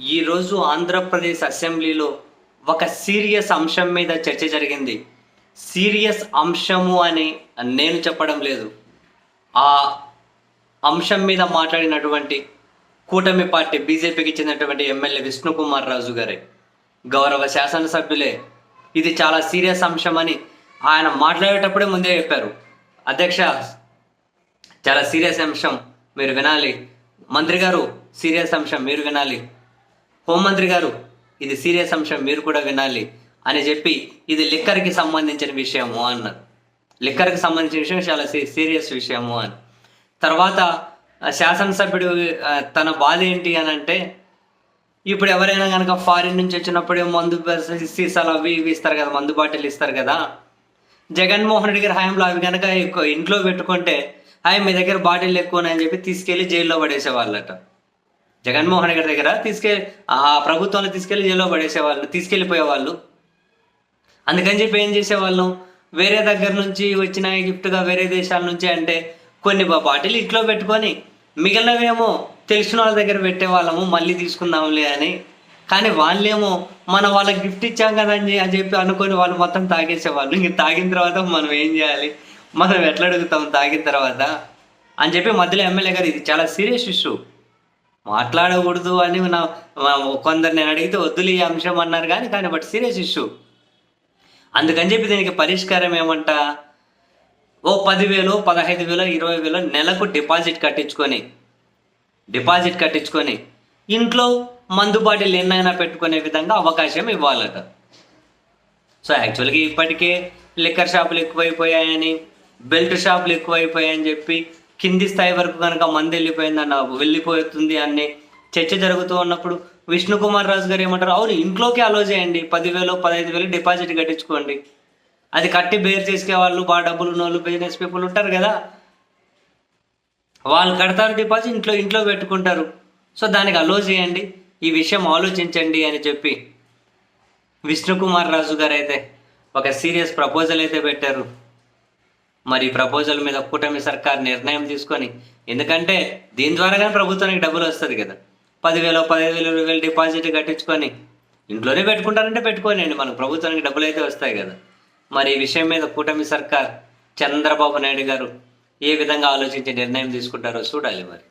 ఈరోజు ఆంధ్రప్రదేశ్ అసెంబ్లీలో ఒక సీరియస్ అంశం మీద చర్చ జరిగింది. సీరియస్ అంశము అని నేను చెప్పడం లేదు. ఆ అంశం మీద మాట్లాడినటువంటి కూటమి పార్టీ బీజేపీకి చెందినటువంటి ఎమ్మెల్యే విష్ణుకుమార్ రాజు గారే. గౌరవ శాసనసభ్యులే. ఇది చాలా సీరియస్ అంశం అని ఆయన మాట్లాడేటప్పుడే ముందే చెప్పారు. అధ్యక్ష చాలా సీరియస్ అంశం మీరు వినాలి. మంత్రి గారు సీరియస్ అంశం మీరు వినాలి. హోంమంత్రి గారు ఇది సీరియస్ అంశం మీరు కూడా వినాలి అని చెప్పి ఇది లిక్కర్కి సంబంధించిన విషయము అన్నారు లిక్కర్కి సంబంధించిన విషయం చాలా సీరియస్ విషయము అని. తర్వాత శాసనసభ్యుడు తన బాధ ఏంటి అని అంటే ఇప్పుడు ఎవరైనా కనుక ఫారిన్ నుంచి వచ్చినప్పుడు మందు సీసాలు అవి ఇవి ఇస్తారు కదా మందు బాటిల్ ఇస్తారు కదా జగన్మోహన్ రెడ్డి గారి హయాంలో అవి కనుక ఇంట్లో పెట్టుకుంటే హాయ్ మీ దగ్గర బాటిల్ ఎక్కువనని చెప్పి తీసుకెళ్ళి జైల్లో పడేసేవాళ్ళట. జగన్మోహన్ రెడ్డి గారి దగ్గర తీసుకెళ్ళి ఆ ప్రభుత్వంలో తీసుకెళ్ళి జైల్లో పడేసేవాళ్ళు తీసుకెళ్ళిపోయేవాళ్ళు. అందుకని చెప్పి ఏం చేసేవాళ్ళం? వేరే దగ్గర నుంచి వచ్చిన గిఫ్ట్గా వేరే దేశాల నుంచి అంటే కొన్ని బాటిల్ ఇంట్లో పెట్టుకొని మిగిలినవేమో తెలిసిన వాళ్ళ దగ్గర పెట్టేవాళ్ళము మళ్ళీ తీసుకుందాంలే అని. కానీ వాళ్ళేమో మన వాళ్ళకి గిఫ్ట్ ఇచ్చాం కదా అని అని చెప్పి అనుకొని వాళ్ళు మొత్తం తాగేసేవాళ్ళు. ఇంక తాగిన తర్వాత మనం ఏం చేయాలి? మనం ఎట్లా అడుగుతాం తాగిన తర్వాత? అని చెప్పి మధ్యలో ఎమ్మెల్యే గారు ఇది చాలా సీరియస్ ఇష్యూ. మాట్లాడకూడదు అని నా కొందరు నేను అడిగితే వద్దులు ఈ అంశం అన్నారు కానీ కానీ బట్ సీరియస్ ఇష్యూ. అందుకని చెప్పి దీనికి పరిష్కారం ఏమంట? ఓ పదివేలు పదహైదు వేలు ఇరవై వేలు నెలకు డిపాజిట్ కట్టించుకొని డిపాజిట్ కట్టించుకొని ఇంట్లో మందు బాటిల్ ఎన్నైనా పెట్టుకునే విధంగా అవకాశం ఇవ్వాలట. సో యాక్చువల్గా ఇప్పటికే లిక్కర్ షాపులు ఎక్కువైపోయాయని బెల్ట్ షాపులు ఎక్కువైపోయాయని చెప్పి కింది స్థాయి వరకు కనుక మంది వెళ్ళిపోయిందన్న వెళ్ళిపోతుంది అనే చర్చ జరుగుతూ ఉన్నప్పుడు విష్ణుకుమార్ రాజు గారు ఏమంటారు? అవును ఇంట్లోకి అలో చేయండి. పదివేలు పదహైదు వేలు డిపాజిట్ కట్టించుకోండి. అది కట్టి బేర్ చేసుకే వాళ్ళు బాగా డబ్బులు ఉన్న వాళ్ళు బిజినెస్ పీపుల్ ఉంటారు కదా. వాళ్ళు కడతారు డిపాజిట్ ఇంట్లో ఇంట్లో పెట్టుకుంటారు. సో దానికి అలో చేయండి. ఈ విషయం ఆలోచించండి అని చెప్పి విష్ణుకుమార్ రాజు గారు అయితే ఒక సీరియస్ ప్రపోజల్ అయితే పెట్టారు. మరి ప్రపోజల్ మీద కూటమి సర్కార్ నిర్ణయం తీసుకొని ఎందుకంటే దీని ద్వారాగానే ప్రభుత్వానికి డబ్బులు వస్తుంది కదా. పదివేలు పదిహేను వేలు ఇరవై వేలు డిపాజిట్ కట్టించుకొని ఇంట్లోనే పెట్టుకుంటారంటే పెట్టుకోనండి మనకు ప్రభుత్వానికి డబ్బులు అయితే వస్తాయి కదా. మరి ఈ విషయం మీద కూటమి సర్కార్ చంద్రబాబు నాయుడు గారు ఏ విధంగా ఆలోచించి నిర్ణయం తీసుకుంటారో చూడాలి మరి.